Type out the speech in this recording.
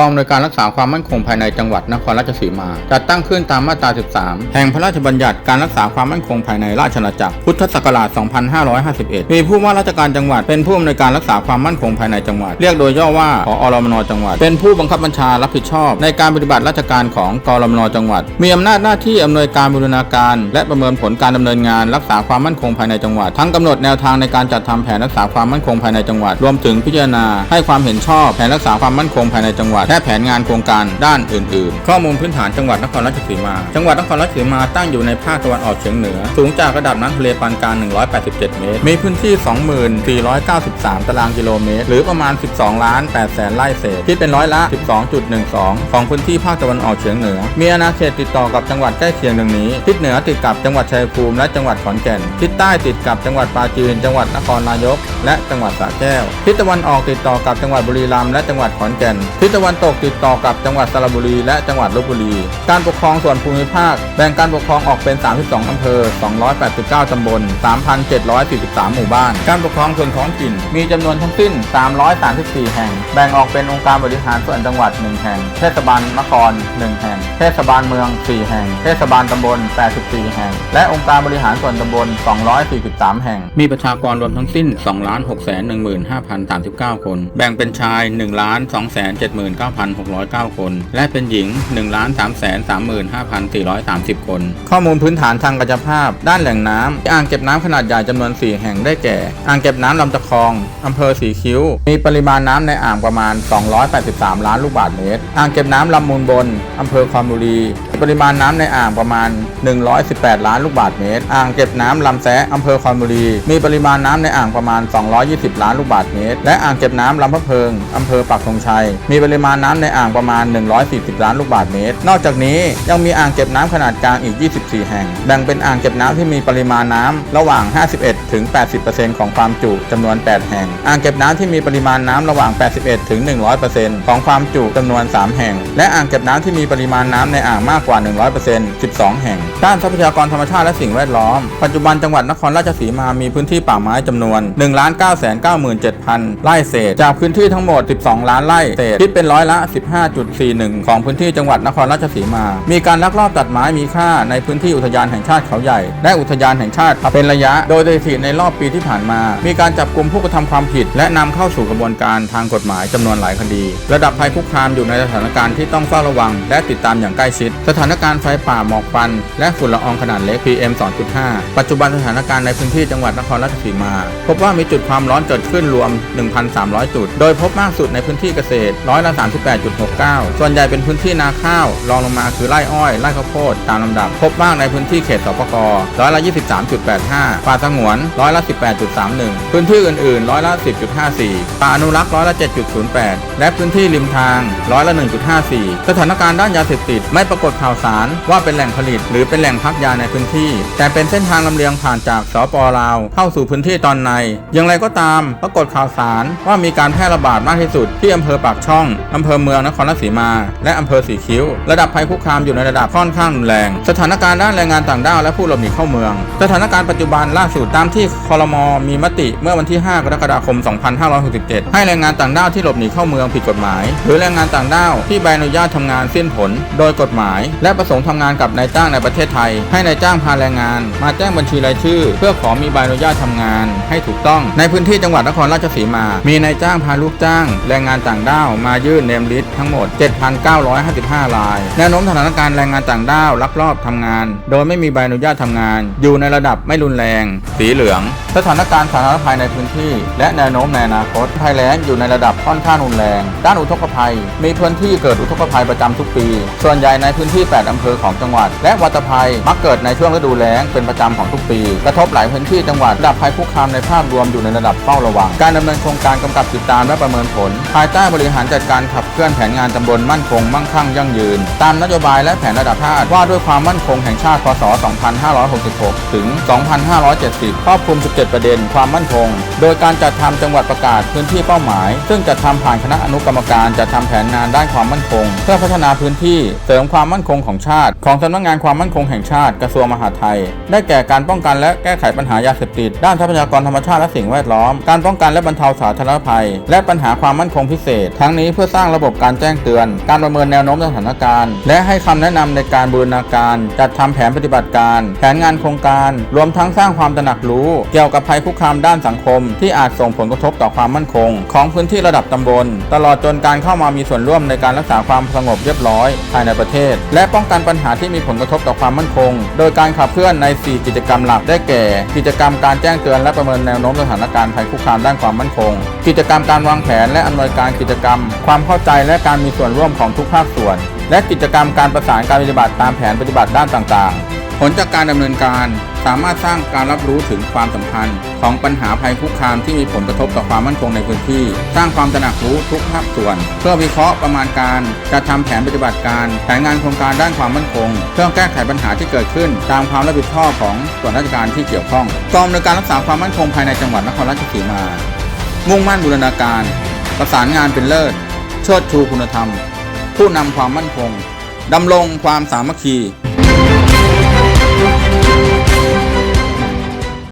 กองอำนวยการรักษาความมั่นคงภายในจังหวัดนครราชสีมา จัดตั้งขึ้นตามมาตรา 13 แห่งพระราชบัญญัติการรักษาความมั่นคงภายในราชอาณาจักร พุทธศักราช 2551 มีผู้ว่าราชการจังหวัด เป็นผู้อำนวยการรักษาความมั่นคงภายในจังหวัด เรียกโดยย่อว่าผอรมนจังหวัด เป็นผู้บังคับบัญชารับผิดชอบ ในการปฏิบัติราชการของกรมนจังหวัด มีอำนาจหน้าที่อำนวยการบูรณาการ และประเมินผลการดำเนินงานรักษาความมั่นคงภายในจังหวัด ทั้งกำหนดแนวทางในการจัดทำแผนรักษาความมั่นคงภายในจังหวัด รวมถึงพิจารณาให้ความเห็นชอบแผนรักษาความมั่นคงภายในจังหวัดและแผนงานโครงการด้านอื่น ๆ ข้อมูลพื้นฐานจังหวัดนครราชสีมา จังหวัดนครราชสีมาตั้งอยู่ในภาคตะวันออกเฉียงเหนือ สูงจากระดับน้ำทะเลปานกลาง 187 เมตร มีพื้นที่ 2493 ตารางกิโลเมตร หรือประมาณ 12 ล้าน8แสนไร่เศษ คิดเป็นร้อยละ 12.12 ของพื้นที่ภาคตะวันออกเฉียงเหนือ มีอาณาเขตติดต่อกับจังหวัดใกล้เคียงดังนี้ ทิศเหนือติดกับจังหวัดชัยภูมิและจังหวัดขอนแก่น ทิศใต้ติดกับจังหวัดปราจีน จังหวัดนครนายก และจังหวัดสระแก้ว ทิศตะวันออกติดต่อกับจังหวัดบุรีรัมย์และจังหวัดขอนแก่น ทิศตะวันตกติดต่อกับจังหวัดสระบุรีและจังหวัดลบบุรี การปกครองส่วนภูมิภาค แบ่งการปกครองออกเป็น 32 อำเภอ 289 ตำบล 3,743 หมู่บ้าน การปกครองส่วนท้องถิ่น มีจำนวนทั้งสิ้น 334 แห่ง แบ่งออกเป็นองค์การบริหารส่วนจังหวัด 1 แห่ง เทศบาลนคร 1 แห่ง เทศบาลเมือง 4 แห่ง เทศบาลตำบล 84 แห่ง และองค์การบริหารส่วนตำบล 243 แห่ง มีประชากรรวมทั้งสิ้น 2,615,039 คน แบ่งเป็นชาย 1,270,0 19,609 คน และเป็นหญิง 1,335,430 คน ข้อมูลพื้นฐานทางกายภาพ ด้านแหล่งน้ำอ่างเก็บน้ำขนาดใหญ่จำนวน 4 แห่งได้แก่ อ่างเก็บน้ำลำตะคองอำเภอสีคิ้ว มีปริมาณน้ำในอ่างประมาณ 283 ล้านลูกบาศก์เมตร อ่างเก็บน้ำลำมูลบนอำเภอคอมบุรี ปริมาณน้ำในอ่างประมาณ 118 ล้านลูกบาศก์เมตร อ่างเก็บน้ำลำแซะอำเภอคอนบุรี มีปริมาณน้ำในอ่างประมาณ 220 ล้านลูกบาศก์เมตร และอ่างเก็บน้ำลำพะเพิงอำเภอปักธงชัย มีปริมาณน้ำในอ่างประมาณ 140 ล้านลูกบาศก์เมตร นอกจากนี้ยังมีอ่างเก็บน้ำขนาดกลางอีก 24 แห่ง แบ่งเป็นอ่างเก็บน้ำที่มีปริมาณน้ำระหว่าง 51 ถึง 80%ของความจุจำนวน 8 แห่ง อ่างเก็บน้ำที่มีปริมาณน้ำระหว่าง 81 ถึง 100%ของความจุจำนวน 3 แห่ง และอ่างเก็บน้ำที่มีปริมาณน้ำในอ่างมากกว่าว่า 100% 12 แห่ง ด้านทรัพยากรธรรมชาติและสิ่งแวดล้อม ปัจจุบันจังหวัดนครราชสีมามีพื้นที่ป่าไม้จำนวน 1 9 9 7 0 0 0 ไร่เศษ จากพื้นที่ทั้งหมด 12 ล้านไร่เศษคิดเป็นร้อยละ 15.41 ของพื้นที่จังหวัดนครราชสีมา มีการลักลอบตัดไม้มีค่าในพื้นที่อุทยานแห่งชาติเขาใหญ่ และอุทยานแห่งชาติเป็นระยะ โดยสถิติในรอบปีที่ผ่านมา มีการจับกลุ่มผู้กระทำความผิด และนำเข้าสู่กระบวนการทางกฎหมายจำนวนหลายคดี ระดับภัยคุกคามอยู่ในสถานการณ์ที่ต้องเฝ้าระวัง และติดตามอย่างใกล้ชิดสถานการณ์ไฟป่าหมอกควันและฝุ่นละอองขนาดเล็ก PM 2.5 ปัจจุบันสถานการณ์ในพื้นที่จังหวัดนครราชสีมา พบว่ามีจุดความร้อนเกิดขึ้นรวม 1,300 จุด โดยพบมากสุดในพื้นที่เกษตรร้อยละ38.69 ส่วนใหญ่เป็นพื้นที่นาข้าว รองลงมาคือไร่อ้อย ไร่ข้าวโพด ตามลำดับ พบมากในพื้นที่เขตสปกร้อยละ23.85 ป่าสงวนร้อยละ18.31 พื้นที่อื่นๆร้อยละ10.54 ป่าอนุรักษ์ร้อยละ7.08 และพื้นที่ริมทางร้อยละ1.54 สถานการณ์ด้านยาเสพติดไม่ปรากฏข่าวสารว่าเป็นแหล่งผลิต หรือเป็นแหล่งพักยาในพื้นที่ แต่เป็นเส้นทางลำเลียงผ่านจากสปลาว เข้าสู่พื้นที่ตอนใน อย่างไรก็ตามปรากฏข่าวสารว่ามีการแพร่ระบาดมากที่สุดที่อำเภอปากช่องอำเภอเมืองนครราชสีมา และอำเภอสีคิ้ว ระดับภัยคุกคามอยู่ในระดับค่อนข้างรุนแรง สถานการณ์ด้านแรงงานต่างด้าวและผู้หลบหนีเข้าเมือง สถานการณ์ปัจจุบันล่าสุดตามที่คอรมอมีมติเมื่อวันที่ 5 กรกฎาคม 2567 ให้แรงงานต่างด้าวที่หลบหนีเข้าเมืองผิดกฎหมาย หรือแรงงานต่างด้าวที่ใบอนุญาตทำงานสิ้นผล โดยกฎหมายและประสงค์ทำงานกับนายจ้างในประเทศไทย ให้นายจ้างพาแรงงาน มาแจ้งบัญชีรายชื่อ เพื่อขอมีใบอนุญาตทำงานให้ถูกต้อง ในพื้นที่จังหวัดนครราชสีมา มีนายจ้างพาลูกจ้าง แรงงานต่างด้าวมายื่นเนมลิสต์ทั้งหมด 7,955 รายแนวโน้มสถานการณ์แรงงานต่างด้าวลักลอบทำงาน โดยไม่มีใบอนุญาตทำงาน อยู่ในระดับไม่รุนแรง สีเหลือง สถานการณ์สาธารณภัยในพื้นที่ และแนวโน้มในอนาคตภัยแล้งอยู่ในระดับค่อนข้างรุนแรง ด้านอุทกภัย มีพื้นที่เกิดอุทกภัยประจำทุกปี ส่วนใหญ่ในพื้นที่ที่ 8 อำเภอของจังหวัด และวัตภัยมักเกิดในช่วงฤดูแล้งเป็นประจำของทุกปี กระทบหลายพื้นที่จังหวัดระดับภัยคุกคามในภาพรวมอยู่ในระดับเฝ้าระวัง การดำเนินโครงการกำกับติดตามและประเมินผล ภายใต้บริหารจัดการขับเคลื่อนแผนงานตำบลมั่นคงมั่งคั่งยั่งยืน ตามนโยบายและแผนระดับชาติว่าด้วยความมั่นคงแห่งชาติ พศ 2566 ถึง 2570 ครอบคลุม 17 ประเด็นความมั่นคง โดยการจัดทำจังหวัดประกาศพื้นที่เป้าหมาย ซึ่งจะทำผ่านคณะอนุกรรมการจัดทำแผนงานด้านความมั่นคง เพื่อพัฒนาพื้นที่เสริมความมั่นคงคงของชาติ ของสำนักงานความมั่นคงแห่งชาติกระทรวงมหาดไทย ได้แก่การป้องกันและแก้ไขปัญหายาเสพติด ด้านทรัพยากรธรรมชาติและสิ่งแวดล้อม การป้องกันและบรรเทาสาธารณภัย และปัญหาความมั่นคงพิเศษ ทั้งนี้เพื่อสร้างระบบการแจ้งเตือน การประเมินแนวโน้มสถานการณ์ และให้คำแนะนำในการบูรณาการ จัดทำแผนปฏิบัติการ แผนงานโครงการ รวมทั้งสร้างความตระหนักรู้ เกี่ยวกับภัยคุกคามด้านสังคม ที่อาจส่งผลกระทบต่อความมั่นคง ของพื้นที่ระดับตำบล ตลอดจนการเข้ามามีส่วนร่วมในการรักษาความสงบเรียบร้อย ภายในประเทศและและป้องกันปัญหาที่มีผลกระทบต่อความมั่นคง โดยการขับเคลื่อนใน 4 กิจกรรมหลักได้แก่ กิจกรรมการแจ้งเตือนและประเมินแนวโน้มสถานการณ์ภัยคุกคามด้านความมั่นคง กิจกรรมการวางแผนและอำนวยการกิจกรรม ความเข้าใจและการมีส่วนร่วมของทุกภาคส่วน และกิจกรรมการประสานการปฏิบัติตามแผนปฏิบัติด้านต่างๆ ผลจากการดำเนินการสามารถสร้างการรับรู้ถึงความสำคัญของปัญหาภัยคุกคามที่มีผลกระทบต่อความมั่นคงในพื้นที่ สร้างความตระหนักรู้ทุกภาคส่วน เพื่อวิเคราะห์ประมาณการจัดทำแผนปฏิบัติการแผนงานโครงการด้านความมั่นคง เพื่อแก้ไขปัญหาที่เกิดขึ้น ตามความรับผิดชอบของส่วนราชการที่เกี่ยวข้องกองอำนวยการรักษาความมั่นคงภายในจังหวัดนครราชสีมา มุ่งมั่นบูรณาการ ประสานงานเป็นเลิศเชิดชูคุณธรรม ผู้นำความมั่นคงดำรงความสามัคคี